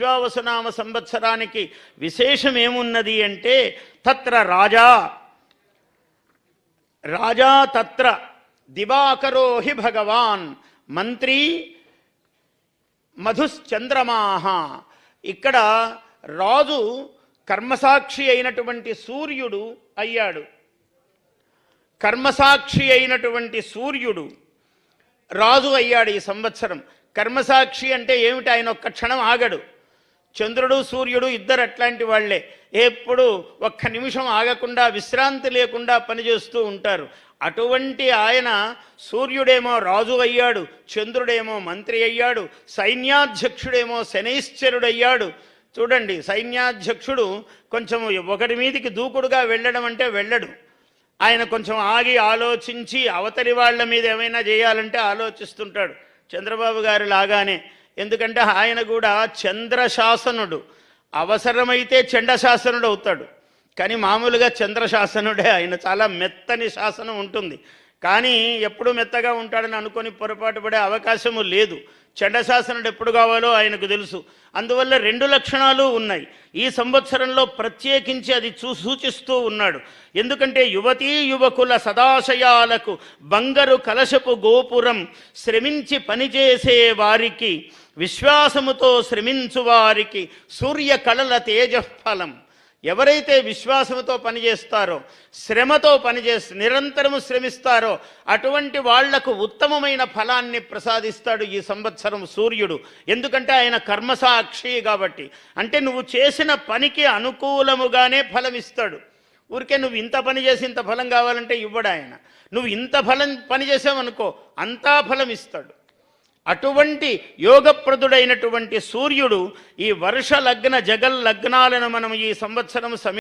విశ్వావసనామ సంవత్సరానికి విశేషం ఏమున్నది అంటే తత్ర రాజా. రాజా తత్ర దివాకరో హి భగవాన్. మంత్రి మధుశ్చంద్రమాహ. ఇక్కడ రాజు కర్మసాక్షి అయినటువంటి సూర్యుడు అయ్యాడు. కర్మసాక్షి అయినటువంటి సూర్యుడు రాజు అయ్యాడు ఈ సంవత్సరం. కర్మసాక్షి అంటే ఏమిటి? ఆయన ఒక్క క్షణం ఆగడు. చంద్రుడు సూర్యుడు ఇద్దరు అట్లాంటి వాళ్ళే ఎప్పుడు ఒక్క నిమిషం ఆగకుండా విశ్రాంతి లేకుండా పనిచేస్తూ ఉంటారు. అటువంటి ఆయన సూర్యుడేమో రాజు అయ్యాడు చంద్రుడేమో మంత్రి అయ్యాడు సైన్యాధ్యక్షుడేమో శనైశ్చరుడయ్యాడు. చూడండి సైన్యాధ్యక్షుడు కొంచెం ఒకటి మీదికి దూకుడుగా వెళ్ళడం అంటే వెళ్ళడు. ఆయన కొంచెం ఆగి ఆలోచించి అవతలి వాళ్ళ మీద ఏమైనా చేయాలంటే ఆలోచిస్తుంటాడు. చంద్రబాబు గారు లాగానే. ఎందుకంటే ఆయన కూడా చంద్రశాసనుడు. అవసరమైతే చండశాసనుడు అవుతాడు. కానీ మామూలుగా చంద్రశాసనుడే. ఆయన చాలా మెత్తని శాసనం ఉంటుంది. కానీ ఎప్పుడు మెత్తగా ఉంటాడని అనుకొని పొరపాటు పడే అవకాశము లేదు. చండశాసనుడు ఎప్పుడు కావాలో ఆయనకు తెలుసు. అందువల్ల రెండు లక్షణాలు ఉన్నాయి. ఈ సంవత్సరంలో ప్రత్యేకించి అది చూ సూచిస్తూ ఉన్నాడు. ఎందుకంటే యువతీ యువకుల సదాశయాలకు బంగారు కలశపు గోపురం శ్రమించి పనిచేసే వారికి విశ్వాసముతో శ్రమించు వారికి సూర్య కళల తేజఫలం. ఎవరైతే విశ్వాసంతో పనిచేస్తారో శ్రమతో పనిచేసి నిరంతరము శ్రమిస్తారో అటువంటి వాళ్ళకు ఉత్తమమైన ఫలాన్ని ప్రసాదిస్తాడు ఈ సంవత్సరం సూర్యుడు. ఎందుకంటే ఆయన కర్మసాక్షి కాబట్టి. అంటే నువ్వు చేసిన పనికి అనుకూలముగానే ఫలమిస్తాడు. ఊరికే నువ్వు ఇంత పని చేసి ఇంత ఫలం కావాలంటే ఇవ్వడు ఆయన. నువ్వు ఇంత ఫలం పని చేసావనుకో అంతా ఫలం ఇస్తాడు అటువంటి యోగప్రదుడైనటువంటి సూర్యుడు ఈ వర్ష లగ్న జగల్ లగ్నాలను మనం ఈ సంవత్సరం సమీ